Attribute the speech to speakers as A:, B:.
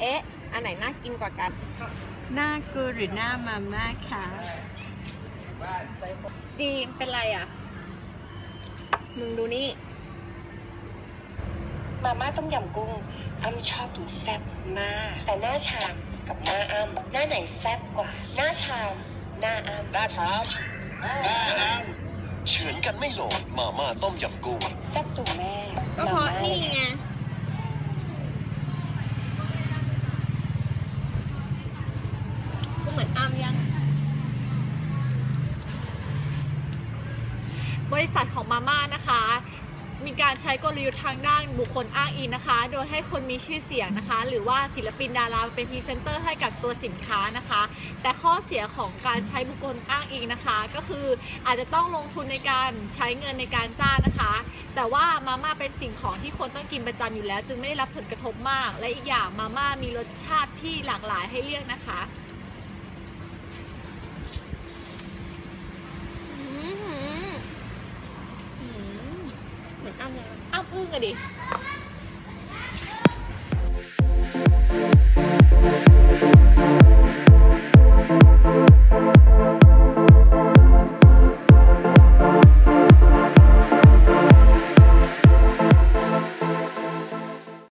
A: เอ๊ะ อันไหนน่ากินกว่ากัน
B: หน้ากูหรือหน้ามาม่าคะ
A: ดีมเป็นไรอะ มึงดูนี่
C: มาม่าต้มยำกุ้งอ้ำชอบกินแซ่บมาก แต่หน้าชามกับหน้าอ้ำหน้าไหนแซ่บกว่า หน้าชามหน้าอ้ำ
D: หน้าชามหน้าอ้าง
E: เฉือนกันไม่ลงมาม่าต้มยำกุ้ง
C: แซ่บตัวแม่
A: ก็เพราะ
C: มาม่า
A: นี่
C: เห
A: มือนอ้ามยัง
F: บริษัทของมาม่านะคะ มีการใช้กลยุทธ์ทางด้านบุคคลอ้างอิงนะคะ โดยให้คนมีชื่อเสียงนะคะ หรือว่าศิลปินดาราเป็นพรีเซนเตอร์ให้กับตัวสินค้านะคะ แต่ข้อเสียของการใช้บุคคลอ้างอิงนะคะ ก็คืออาจจะต้องลงทุนในการใช้เงินในการจ้างนะคะ แต่ว่ามาม่าเป็นสิ่งของที่คนต้องกินประจำอยู่แล้ว จึงไม่ได้รับผลกระทบมาก และอีกอย่างมาม่ามีรสชาติที่หลากหลายให้เลือกนะคะ
A: อหืออื้อหือเหมือนอ้ามยัง
F: อ้าวอึ้งอะดิ